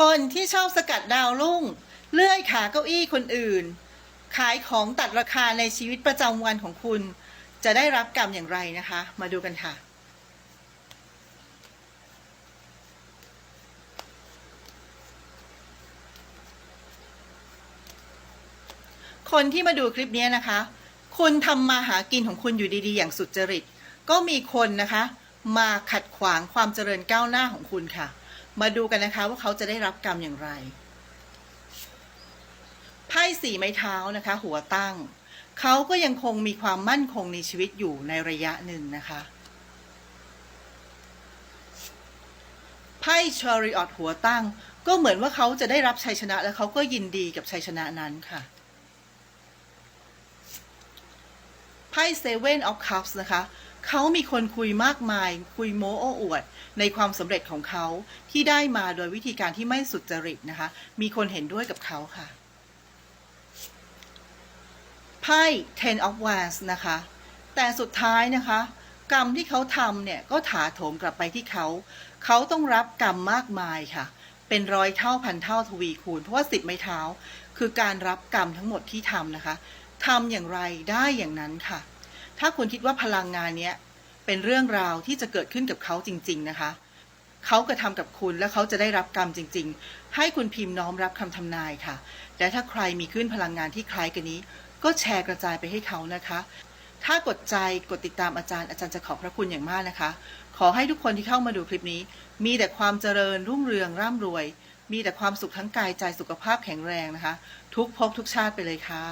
คนที่ชอบสกัดดาวรุ่ง เลื่อยขาเก้าอี้คนอื่น ขายของตัดราคาในชีวิตประจำวันของคุณ จะได้รับกรรมอย่างไรนะคะ มาดูกันค่ะคนที่มาดูคลิปนี้นะคะ คุณทำมาหากินของคุณอยู่ดีๆ อย่างสุจริต ก็มีคนนะคะ มาขัดขวางความเจริญก้าวหน้าของคุณค่ะ มาดูกันนะคะว่าเขาจะได้รับกรรมอย่างไร ไพ่สี่ไม้เท้านะคะ หัวตั้ง เขาก็ยังคงมีความมั่นคงในชีวิตอยู่ในระยะหนึ่งนะคะไพ่ชอริออตหัวตั้ง ก็เหมือนว่าเขาจะได้รับชัยชนะและเขาก็ยินดีกับชัยชนะนั้นค่ะไพ่เซเว่นออฟคัพส์นะคะ เขามีคนคุยมากมาย คุยโม้โอ้อวด ในความสำเร็จของเขาที่ได้มาโดยวิธีการที่ไม่สุจริตนะคะ มีคนเห็นด้วยกับเขาค่ะไพ่ ten of wands นะคะ แต่สุดท้ายนะคะ กรรมที่เขาทำเนี่ย ก็ถาโถมกลับไปที่เขา เขาต้องรับกรรมมากมายค่ะ เป็นร้อยเท่าพันเท่าทวีคูณ เพราะว่าสิบไม้เท้า คือการรับกรรมทั้งหมดที่ทำนะคะทำอย่างไรได้อย่างนั้นค่ะ ถ้าคุณคิดว่าพลังงานเนี้ยเป็นเรื่องราวที่จะเกิดขึ้นกับเขาจริง ๆ นะคะเขากระทำกับคุณแล้วเขาจะได้รับกรรมจริง ๆ ให้คุณพิมพ์น้อมรับคำทำนายค่ะ และถ้าใครมีขึ้นพลังงานที่คล้ายกันนี้ ก็แชร์กระจายไปให้เขานะคะ ถ้ากดใจกดติดตามอาจารย์อาจารย์จะขอบพระคุณอย่างมากนะคะ ขอให้ทุกคนที่เข้ามาดูคลิปนี้ มีแต่ความเจริญรุ่งเรืองร่ำรวย มีแต่ความสุขทั้งกายใจสุขภาพแข็งแรงนะคะ ทุกภพทุกชาติไปเลยค่ะ